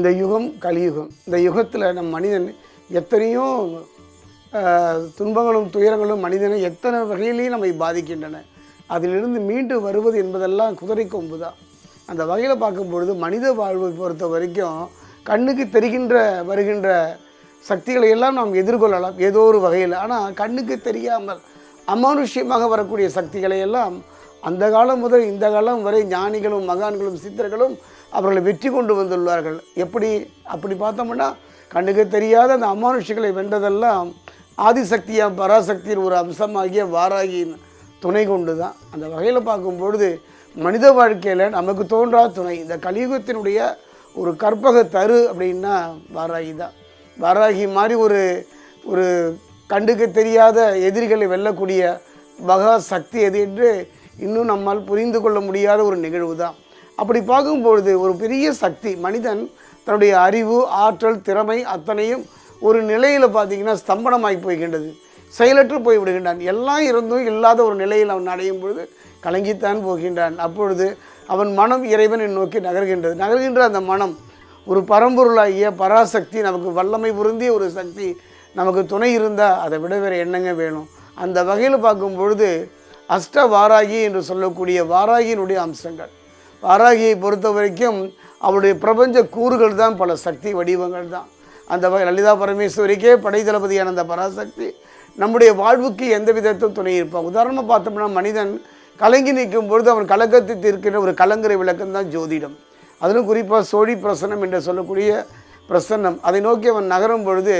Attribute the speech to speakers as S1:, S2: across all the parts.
S1: இந்த யுகம் கலியுகம். இந்த யுகத்தில் நம் மனிதன் எத்தனையோ துன்பங்களும் துயரங்களும் மனிதனை எத்தனை வகையிலையும் நம்மை பாதிக்கின்றன. அதிலிருந்து மீண்டு வருவது என்பதெல்லாம் குதிரை கொம்பு தான் அந்த வகையில் பார்க்கும்பொழுது மனித வாழ்வை பொறுத்த வரைக்கும் கண்ணுக்கு தெரிகின்ற வருகின்ற சக்திகளை எல்லாம் நாம் எதிர்கொள்ளலாம் ஏதோ ஒரு வகையில். ஆனால் கண்ணுக்கு தெரியாமல் அமானுஷ்யமாக வரக்கூடிய சக்திகளை எல்லாம் அந்த காலம் முதல் இந்த காலம் வரை ஞானிகளும் மகான்களும் சித்தர்களும் அவர்களை வெற்றி கொண்டு வந்துள்ளார்கள். எப்படி? அப்படி பார்த்தோம்னா கண்ணுக்கு தெரியாத அந்த அமானுஷிகளை வென்றதெல்லாம் ஆதிசக்தியாக பராசக்தியின் ஒரு அம்சமாகிய வாராகியின் துணை கொண்டு தான் அந்த வகையில் பார்க்கும் பொழுது மனித வாழ்க்கையில் நமக்கு தோன்றா துணை. இந்த கலியுகத்தினுடைய ஒரு கற்பக தரு அப்படின்னா வாராகி தான். வாராகி மாதிரி ஒரு ஒரு கண்டுக்கு தெரியாத எதிரிகளை வெல்லக்கூடிய மகா சக்தி எது என்று இன்னும் நம்மால் புரிந்து கொள்ள முடியாத ஒரு நிகழ்வு தான் அப்படி பார்க்கும்பொழுது ஒரு பெரிய சக்தி மனிதன் தன்னுடைய அறிவு ஆற்றல் திறமை அத்தனையும் ஒரு நிலையில் பார்த்தீங்கன்னா ஸ்தம்பனமாகி போய்கின்றது. செயலற்று போய் விடுகின்றான் எல்லாம் இருந்தும் இல்லாத ஒரு நிலையில் அவன் அடையும் பொழுது கலங்கித்தான் போகின்றான். அப்பொழுது அவன் மனம் இறைவனை நோக்கி நகர்கின்றது. நகர்கின்ற அந்த மனம் ஒரு பரம்பொருளாகிய பராசக்தி நமக்கு வல்லமை பொருந்திய ஒரு சக்தி நமக்கு துணை இருந்தால் அதை விட வேறு என்னங்க வேணும்? அந்த வகையில் பார்க்கும் பொழுது அஷ்ட வாராகி என்று சொல்லக்கூடிய வாராகியினுடைய அம்சங்கள். வாராகியை பொறுத்த வரைக்கும் அவருடைய பிரபஞ்ச கூறுகள் தான் பல சக்தி வடிவங்கள் தான். அந்த வகை லலிதா பரமேஸ்வரிக்கே படை தளபதியான அந்த பராசக்தி நம்முடைய வாழ்வுக்கு எந்த விதத்தும் துணை இருப்பான் உதாரணமாக பார்த்தோம்னா மனிதன் கலங்கி நிற்கும் பொழுது அவன் கலக்கத்தை தீர்க்கின்ற ஒரு கலங்கரை விளக்கம் தான் ஜோதிடம். அதிலும் குறிப்பாக சோழி பிரசன்னம் என்று சொல்லக்கூடிய பிரசன்னம். அதை நோக்கி அவன் நகரும் பொழுது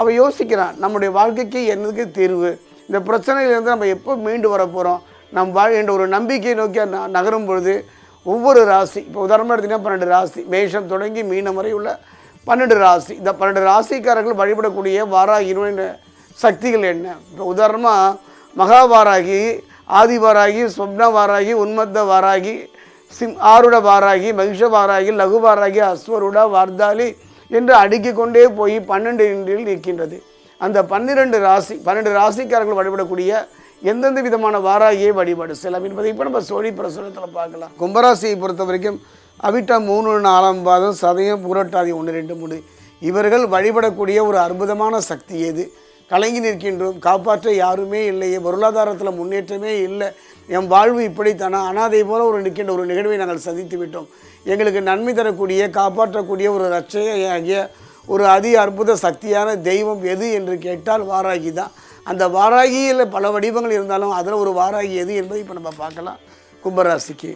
S1: அவன் யோசிக்கிறான் நம்முடைய வாழ்க்கைக்கு என்னதுக்கு தீர்வு? இந்த பிரச்சனையிலேருந்து நம்ம எப்போ மீண்டு வர போகிறோம் நம் வாழ் என்ற ஒரு நம்பிக்கையை நோக்கி நகரும் பொழுது ஒவ்வொரு ராசி இப்போ உதாரணமாக எடுத்தீங்கன்னா பன்னெண்டு ராசி மேஷம் தொடங்கி மீனம் வரை உள்ள பன்னெண்டு ராசி. இந்த பன்னெண்டு ராசிக்காரர்கள் வழிபடக்கூடிய வாராகினுடைய சக்திகள் என்ன? இப்போ உதாரணமாக மகாவாராகி ஆதிவாராகி சொப்ன வாராகி உன்மத்த வாராகி சிம் ஆருட வாராகி மகிஷ வாராகி லகு வாராகி அஸ்வருட வார்தாலி என்று அடுக்கிக் கொண்டே போய் பன்னெண்டு இன்றில் நிற்கின்றது. அந்த பன்னிரெண்டு ராசி பன்னெண்டு ராசிக்காரர்கள் வழிபடக்கூடிய எந்தெந்த விதமான வாராகியை வழிபாடு செல்லாம் என்பதை இப்போ நம்ம சோழி பிரசுரத்தில் பார்க்கலாம். கும்பராசியை பொறுத்த வரைக்கும் அவிட்டம் மூணு நாலாம் பாதம் சதயம் பூரட்டாதி ஒன்று ரெண்டு மூணு. இவர்கள் வழிபடக்கூடிய ஒரு அற்புதமான சக்தி எது? கலங்கி நிற்கின்றோம் காப்பாற்ற யாருமே இல்லையே பொருளாதாரத்தில் முன்னேற்றமே இல்லை. என் வாழ்வு இப்படித்தானா? அனாதை போல ஒரு நிற்கின்ற ஒரு நிகழ்வை நாங்கள் சந்தித்து விட்டோம். எங்களுக்கு நன்மை தரக்கூடிய காப்பாற்றக்கூடிய ஒரு ரட்சையாகிய ஒரு அதி அற்புத சக்தியான தெய்வம் எது என்று கேட்டால் வாராகி தான். அந்த வாராகியில் பல வடிவங்கள் இருந்தாலும் அதில் ஒரு வாராகி எது என்பதை இப்போ நம்ம பார்க்கலாம். கும்பராசிக்கு.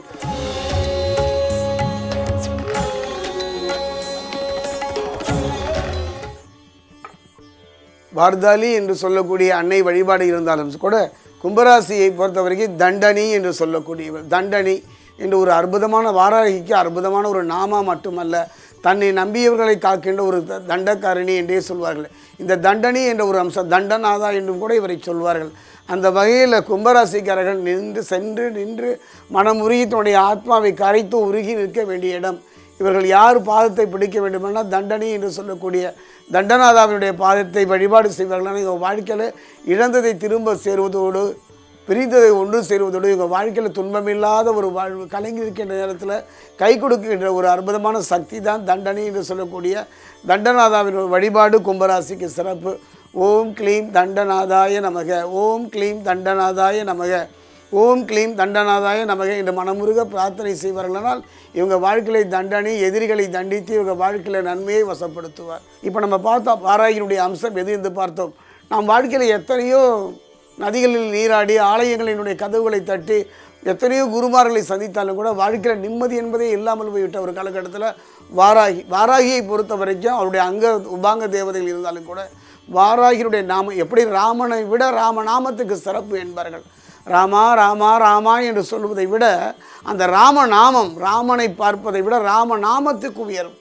S1: வார்தாலி என்று சொல்லக்கூடிய அன்னை வழிபாடு இருந்தாலும் கூட கும்பராசியை பொறுத்த வரைக்கும் தண்டனி என்று சொல்லக்கூடியவர். தண்டனி என்று ஒரு அற்புதமான வாராகிக்கு அற்புதமான ஒரு நாமா மட்டுமல்ல தன்னை நம்பியவர்களை காக்கின்ற ஒரு த- தண்டக்காரணி என்றே சொல்வார்கள். இந்த தண்டனி என்ற ஒரு அம்சம் தண்டநாதா என்றும் கூட இவரை சொல்வார்கள். அந்த வகையில் கும்பராசிக்காரர்கள் நின்று சென்று நின்று மனமுருகி தன்னுடைய ஆத்மாவை கரைத்து உருகி நிற்க வேண்டிய இடம். இவர்கள் யார் பாதத்தை பிடிக்க வேண்டுமென்றால் தண்டனை என்று சொல்லக்கூடிய தண்டநாதாவினுடைய பாதத்தை வழிபாடு செய்வார்களான இவங்க வாழ்க்கையில் இழந்ததை திரும்ப சேருவதோடு பிரிந்ததை ஒன்று சேருவதோடு இவங்க வாழ்க்கையில் துன்பமில்லாத ஒரு வாழ்வு கலங்கி இருக்கின்ற நேரத்தில் கை கொடுக்கின்ற ஒரு அற்புதமான சக்தி தான் தண்டனை என்று சொல்லக்கூடிய தண்டநாதாவின் வழிபாடு கும்பராசிக்கு சிறப்பு. ஓம் க்ளீம் தண்டநாதாய நமக. ஓம் க்ளீம் தண்டநாதாய நமக. ஓம் க்ளீம் தண்டநாதாய நமக என்று மனமுருக பிரார்த்தனை செய்வார்களானால் இவங்க வாழ்க்கையை தண்டனை எதிரிகளை தண்டித்து இவங்க வாழ்க்கையில் நன்மையை வசப்படுத்துவார். இப்போ நம்ம பார்த்தோம் வாராகியினுடைய அம்சம் எது என்று பார்த்தோம். நாம் வாழ்க்கையில் எத்தனையோ நதிகளில் நீராடி ஆலயங்களினுடைய கதவுகளை தட்டி எத்தனையோ குருமார்களை சந்தித்தாலும் கூட வாழ்க்கையில் நிம்மதி என்பதே இல்லாமல் போய்விட்ட ஒரு காலகட்டத்தில் வாராகி வாராகியை பொறுத்த வரைக்கும் அவருடைய அங்க உபாங்க தேவதைகள் இருந்தாலும் கூட வாராகியினுடைய நாமம் எப்படி ராமனை விட ராமநாமத்துக்கு சிறப்பு என்பார்கள். ராமா ராமா ராமா என்று சொல்வதை விட அந்த ராமநாமம் ராமனை பார்ப்பதை விட ராமநாமத்துக்கு உயரும்.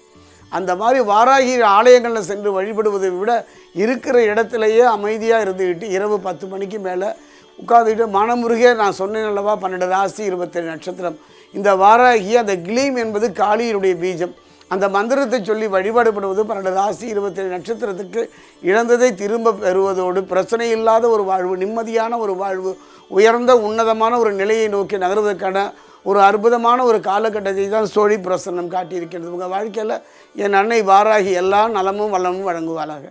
S1: அந்த மாதிரி வாராகி ஆலயங்களில் சென்று வழிபடுவதை விட இருக்கிற இடத்துலையே அமைதியாக இருந்துக்கிட்டு இரவு பத்து மணிக்கு மேலே உட்காந்துக்கிட்டு மனமுருகே நான் சொன்னேன் அல்லவா? பன்னெண்டு ராசி இருபத்தேழு நட்சத்திரம். இந்த வாராகி அந்த கிளீம் என்பது காளியினுடைய பீஜம். அந்த மந்திரத்தை சொல்லி வழிபாடுபடுவது பன்னெண்டு ராசி இருபத்தேழு நட்சத்திரத்துக்கு இழந்ததை திரும்ப பெறுவதோடு பிரச்சனை இல்லாத ஒரு வாழ்வு நிம்மதியான ஒரு வாழ்வு உயர்ந்த உன்னதமான ஒரு நிலையை நோக்கி நகர்வதற்கான ஒரு அற்புதமான ஒரு காலகட்டத்தை தான் சோழி பிரசன்னம் காட்டியிருக்கிறது. உங்கள் வாழ்க்கையில் என் அன்னை வாராகி எல்லா நலமும் வளமும் வழங்குவாளாக.